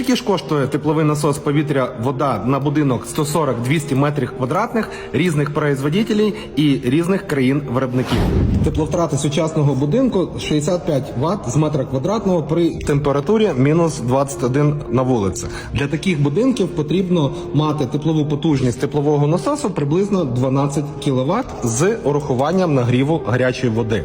Скільки ж коштує тепловий насос повітря вода на будинок 140-200 метрів квадратних різних производителей і різних країн-виробників? Тепловтрати сучасного будинку 65 Вт з метра квадратного при температурі мінус 21 на вулиці. Для таких будинків потрібно мати теплову потужність теплового насосу приблизно 12 кВт з урахуванням нагріву гарячої води.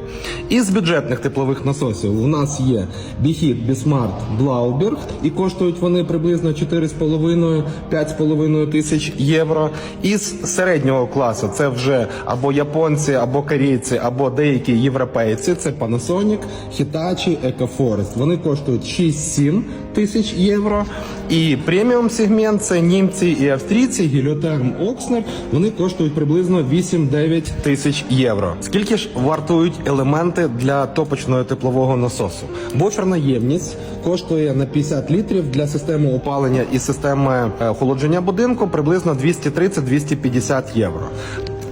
Із бюджетних теплових насосів у нас є Біхіт, Бісмарт, Блауберг і коштують вони приблизно 4,5-5,5 тисяч євро. Із середнього класу це вже або японці, або корейці, або деякі європейці. Це Panasonic, Hitachi, EcoForest. Вони коштують 6-7 тисяч євро. І преміум сегмент це німці і австрійці, Гіліотерм Окснер. Вони коштують приблизно 8-9 тисяч євро. Скільки ж вартують елементи для топочного теплового насосу? Буферна ємність коштує на 50 літрів для системи опалення і системи е, охолодження будинку приблизно 230-250 євро.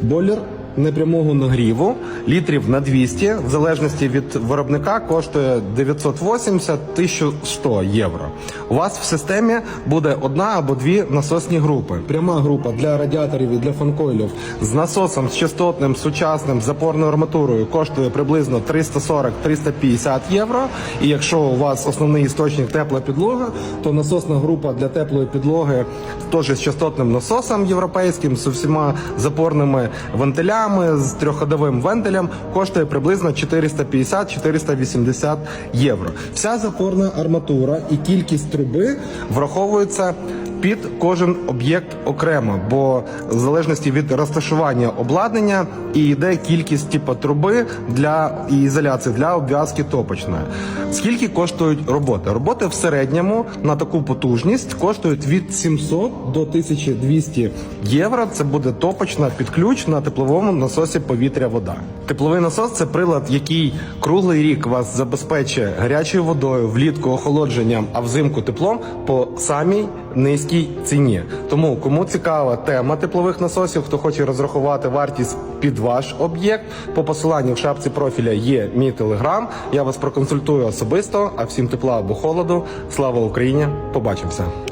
Бойлер непрямого нагріву літрів на 200, в залежності від виробника, коштує 980-1100 євро. У вас в системі буде одна або дві насосні групи. Пряма група для радіаторів і для фанкойлів з насосом з частотним сучасним запорною арматурою коштує приблизно 340-350 євро. І якщо у вас основний істочник тепла підлога, то насосна група для теплої підлоги теж з частотним насосом європейським, з усіма запорними вентилями, з трьохходовим вентилем коштує приблизно 450-480 євро. Вся запорна арматура і кількість труби враховується під кожен об'єкт окремо, бо в залежності від розташування обладнання і йде кількість типу труби для і ізоляції для обв'язки топочної. Скільки коштують роботи? Роботи в середньому на таку потужність коштують від 700 до 1200 євро. Це буде топочна під ключ на тепловому насосі повітря-вода. Тепловий насос це прилад, який круглий рік вас забезпечує гарячою водою, влітку охолодженням, а взимку теплом по самій низькій ціні. Тому кому цікава тема теплових насосів, хто хоче розрахувати вартість під ваш об'єкт, по посиланню в шапці профіля є мій телеграм. Я вас проконсультую особисто. А всім тепла або холоду. Слава Україні! Побачимося!